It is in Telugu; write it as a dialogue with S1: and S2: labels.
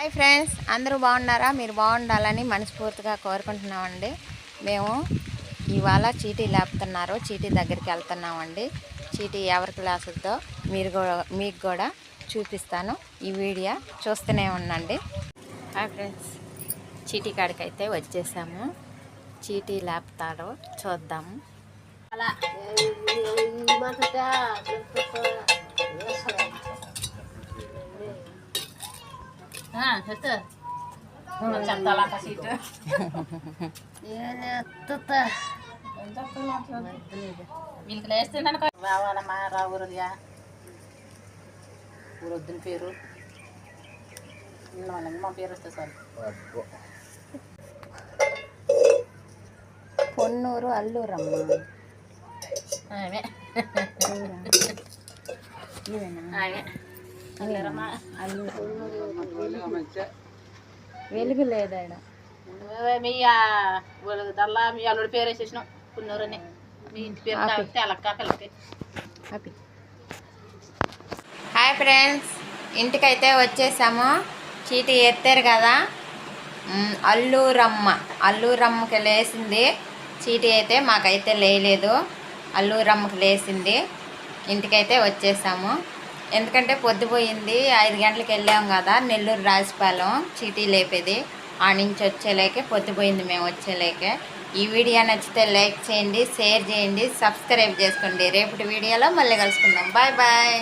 S1: హాయ్ ఫ్రెండ్స్ అందరూ బాగున్నారా? మీరు బాగుండాలని మనస్ఫూర్తిగా కోరుకుంటున్నామండి. మేము ఇవాళ చీటీ లేపుతున్నారు చీటీ దగ్గరికి వెళ్తున్నామండి. చీటీ ఎవరి క్లాస్ వద్దో మీరు కూడా మీకు కూడా చూపిస్తాను. ఈ వీడియో చూస్తూనే ఉండండి. హాయ్ ఫ్రెండ్స్ చీటీ కాడికి అయితే వచ్చేసాము. చీటీ లేపుతారో చూద్దాము
S2: చెప్తాలంట సీటు వీళ్ళకి లేస్తుండను రావాలమ్మా రా ఊరుగా ఊరొద్దున పేరు వాళ్ళకి మా పేరు వస్తే సార్
S1: పొన్నూరు అల్లూరమ్మ
S2: ఆమె
S1: ఇదేనా
S2: ఆమె అల్లరమ్మా
S1: వెలుగు లేదా ఈడ?
S2: మీ దల్లా మీ అల్లుడి పేరు వేసేసినాం కున్నూరని మీ ఇంటి పేరు అలక్క పిల్లకి
S1: హాయ్ ఫ్రెండ్స్. ఇంటికైతే వచ్చేసాము. చీటీ ఎత్తారు కదా. అల్లూరమ్మ. అల్లూరమ్మకి లేసింది చీటీ అయితే మాకైతే లేయలేదు. అల్లూరమ్మకి లేసింది ఇంటికైతే వచ్చేసాము. ఎందుకంటే పొద్దుపోయింది ఐదు గంటలకు వెళ్ళాం కదా నెల్లూరు రాజపాలెం చీటీ లేపేది. ఆ నుంచి వచ్చేలేకే పొద్దుపోయింది మేము వచ్చేలేకే. ఈ వీడియో నచ్చితే లైక్ చేయండి షేర్ చేయండి సబ్స్క్రైబ్ చేసుకోండి. రేపటి వీడియోలో మళ్ళీ కలుసుకుందాం. Bye bye.